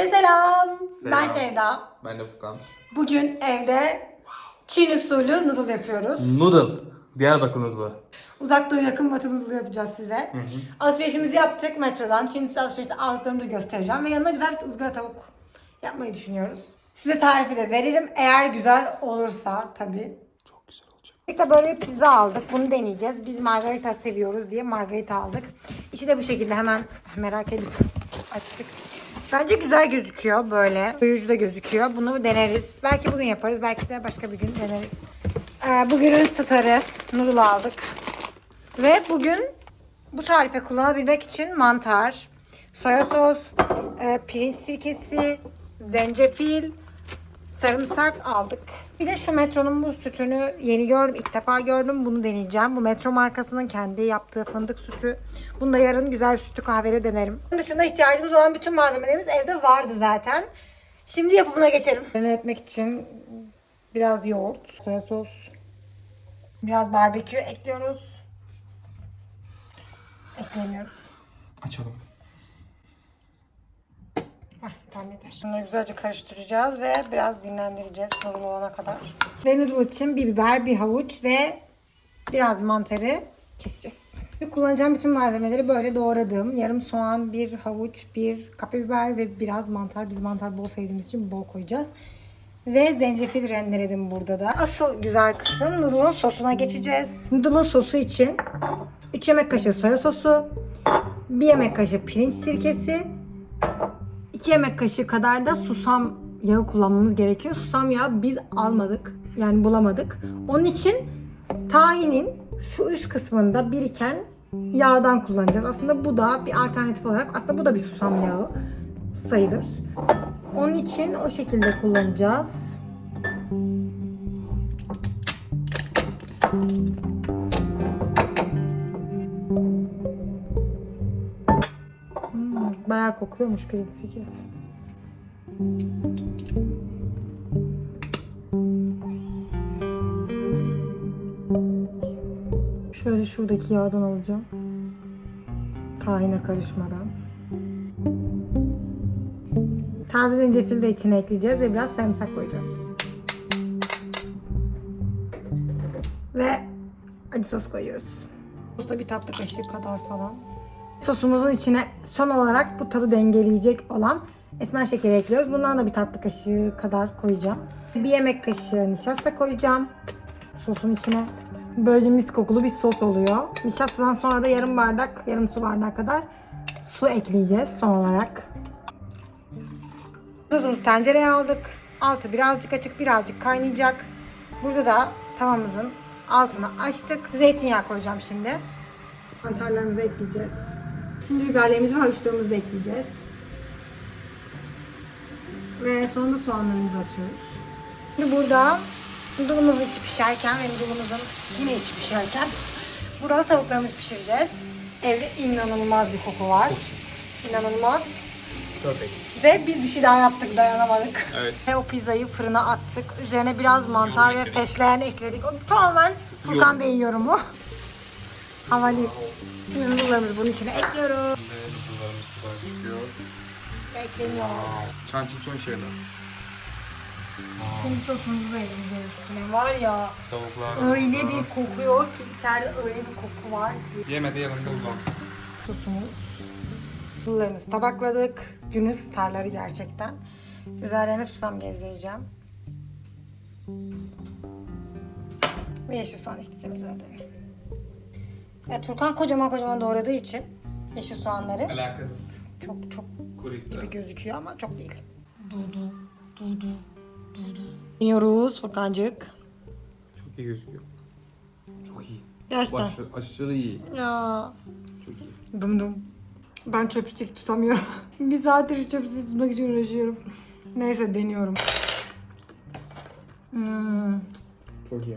Herkese selam. Selam. Ben Şevda. Ben de Furkan. Bugün evde Çin usulü noodle yapıyoruz. Noodle. Diyarbakır noodle'ı. Uzak doğu yakın batı noodle yapacağız size. Alışverişimizi yaptık metrodan. Çin alışverişte aldıklarımı da göstereceğim. Ve yanına güzel bir ızgara tavuk yapmayı düşünüyoruz. Size tarifi de veririm. Eğer güzel olursa tabii. Çok güzel olacak. İlk böyle bir pizza aldık. Bunu deneyeceğiz. Biz margarita seviyoruz diye margarita aldık. İçi de bu şekilde hemen merak edip açtık. Bence güzel gözüküyor böyle. Doyurucu da gözüküyor. Bunu deneriz. Belki bugün yaparız. Belki de başka bir gün deneriz. Ee, bugünün starı noodle aldık. Ve bugün bu tarife kullanabilmek için mantar, soya sos, e, pirinç sirkesi, zencefil, sarımsak aldık. Bir de şu metronun bu sütünü yeni gördüm. ilk defa gördüm. Bunu deneyeceğim. Bu metro markasının kendi yaptığı fındık sütü. Bunu da yarın güzel bir sütlü kahveyle denerim. Bunun dışında ihtiyacımız olan bütün malzemelerimiz evde vardı zaten. Şimdi yapımına geçelim. Marine etmek için biraz yoğurt, soya sos, biraz barbekü ekliyoruz. Eklemiyoruz. Açalım. Tamam yeter. Bunları güzelce karıştıracağız ve biraz dinlendireceğiz noodle olana kadar. Ve noodle için bir biber, bir havuç ve biraz mantarı keseceğiz. Ve kullanacağım bütün malzemeleri böyle doğradım. Yarım soğan, bir havuç, bir kapya ve biraz mantar. Biz mantar bol sevdiğimiz için bol koyacağız. Ve zencefil rendeledim burada da. Asıl güzel kısım noodle'un sosuna geçeceğiz. Noodle'un sosu için 3 yemek kaşığı soya sosu, 1 yemek kaşığı pirinç sirkesi, 2 yemek kaşığı kadar da susam yağı kullanmamız gerekiyor. Susam yağı biz almadık. Yani bulamadık. Onun için tahinin şu üst kısmında biriken yağdan kullanacağız. Aslında bu da bir alternatif olarak aslında bu da bir susam yağı sayılır. Onun için o şekilde kullanacağız. Bayağı kokuyormuş pirinç sirkesi. Şöyle şuradaki yağdan alacağım. Tahine karışmadan. Taze zencefil de içine ekleyeceğiz ve biraz sarımsak koyacağız. Ve acı sos koyuyoruz. Sosta bir tatlı kaşığı kadar falan. Sosumuzun içine son olarak bu tadı dengeleyecek olan esmer şekeri ekliyoruz. Bundan da bir tatlı kaşığı kadar koyacağım. Bir yemek kaşığı nişasta koyacağım sosun içine. Böylece mis kokulu bir sos oluyor. Nişastadan sonra da yarım bardak, yarım su bardağı kadar su ekleyeceğiz son olarak. Tuzumuzu tencereye aldık. Altı birazcık açık, birazcık kaynayacak. Burada da tavamızın altını açtık. Zeytinyağı koyacağım şimdi. Mantarlarımızı ekleyeceğiz. Şimdi biberlerimizi ve havuçlarımızı da ekleyeceğiz. Ve sonunda soğanlarımızı atıyoruz. Şimdi burada noodle'ımızın içi pişerken ve noodle'ımızın yine içi pişerken burada tavuklarımızı pişireceğiz. Evde inanılmaz bir koku var. İnanılmaz. Perfect. Ve biz bir şey daha yaptık dayanamadık. Evet. Ve o pizzayı fırına attık. Üzerine biraz mantar ve fesleğen ekledik. O tamamen Furkan Bey'in yorumu. Havalı. Şimdi noodle'larımızı bunun içine ekliyoruz. Ve noodle'larımız sudan çıkıyor. Ekleniyor. Çan çin çon şeyler. Şimdi sosumuzu da ekleyeceğiz üstüne. Var ya Tavuklar. öyle bir kokuyor ki içeride öyle bir koku var ki. Yemede yanında uzan. Sosumuz. Noodle'larımızı tabakladık. Günün starları gerçekten. Üzerlerine susam gezdireceğim. Ve yeşil soğan ekleyeceğim üzerlerine. Evet, Turkan kocaman kocaman doğradığı için yeşil soğanları Alakasız. çok çok Kuru iftira. gibi gözüküyor ama çok değil. Dudu, dudu, dudu. İniyoruz Furkancık. Çok iyi gözüküyor. Çok iyi. Gerçekten. Aşırı, aşırı iyi. Ya. Çok iyi. Dum dum. Ben çöpstik tutamıyorum. bir saattir çöpstik tutmak için uğraşıyorum. Neyse deniyorum. Hmm. Çok iyi.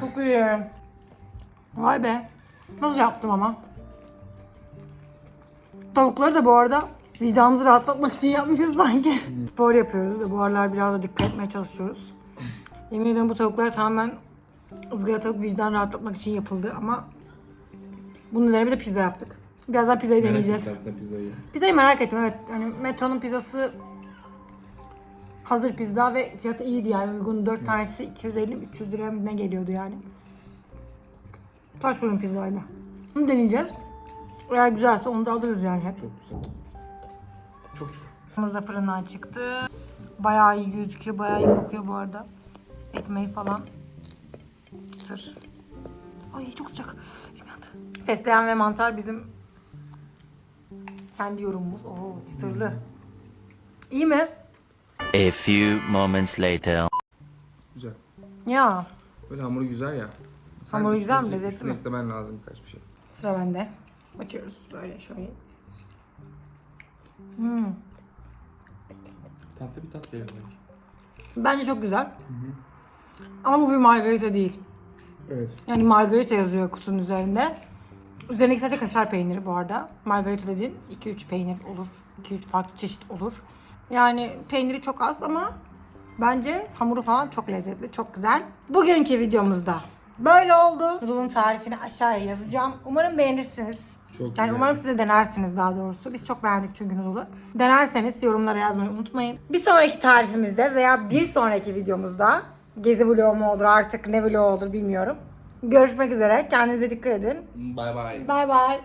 Çok iyi. Vay be. Nasıl yaptım ama. Tavukları da bu arada vicdanımızı rahatlatmak için yapmışız sanki. Spor yapıyoruz da bu aralar biraz da dikkat etmeye çalışıyoruz. Yemin ediyorum bu tavuklar tamamen ızgara tavuk vicdan rahatlatmak için yapıldı ama bunun üzerine bir de pizza yaptık. Birazdan pizzayı Merak deneyeceğiz. ettim aslında pizzayı. Pizzayı merak ettim evet. Yani Metro'nun pizzası hazır pizza ve fiyatı iyiydi yani uygun. 4 tanesi 250-300 liraya ne geliyordu yani. Taş fırın pizzaydı. Bunu deneyeceğiz. Eğer güzelse onu da alırız yani hep. Çok güzel. Çok. Hamurumuz da fırından çıktı. Bayağı iyi gözüküyor, bayağı iyi kokuyor bu arada. Ekmeği falan. Çıtır. Ay çok sıcak. Fesleğen ve mantar bizim kendi yorumumuz. Oo çıtırlı. İyi mi? A few moments later. Güzel. Ya. Böyle hamuru güzel ya. Sen Hamuru güzel mi, lezzetli mi? eklemen lazım birkaç bir şey. Sıra bende. Bakıyoruz böyle şöyle. Tatlı bir tat geliyor belki. Bence çok güzel. Ama bu bir margarita değil. Evet. Yani margarita yazıyor kutunun üzerinde. Üzerindeki sadece kaşar peyniri bu arada. Margarita dediğin 2-3 peynir olur. 2-3 farklı çeşit olur. Yani peyniri çok az ama bence hamuru falan çok lezzetli, çok güzel. Bugünkü videomuzda böyle oldu. Noodle'un tarifini aşağıya yazacağım. Umarım beğenirsiniz. Çok yani güzel. umarım siz de denersiniz daha doğrusu. Biz çok beğendik çünkü noodle'u. Denerseniz yorumlara yazmayı unutmayın. Bir sonraki tarifimizde veya bir sonraki videomuzda gezi vlogu mu olur artık ne vlogu olur bilmiyorum. Görüşmek üzere. Kendinize dikkat edin. Bye bye. Bay bay.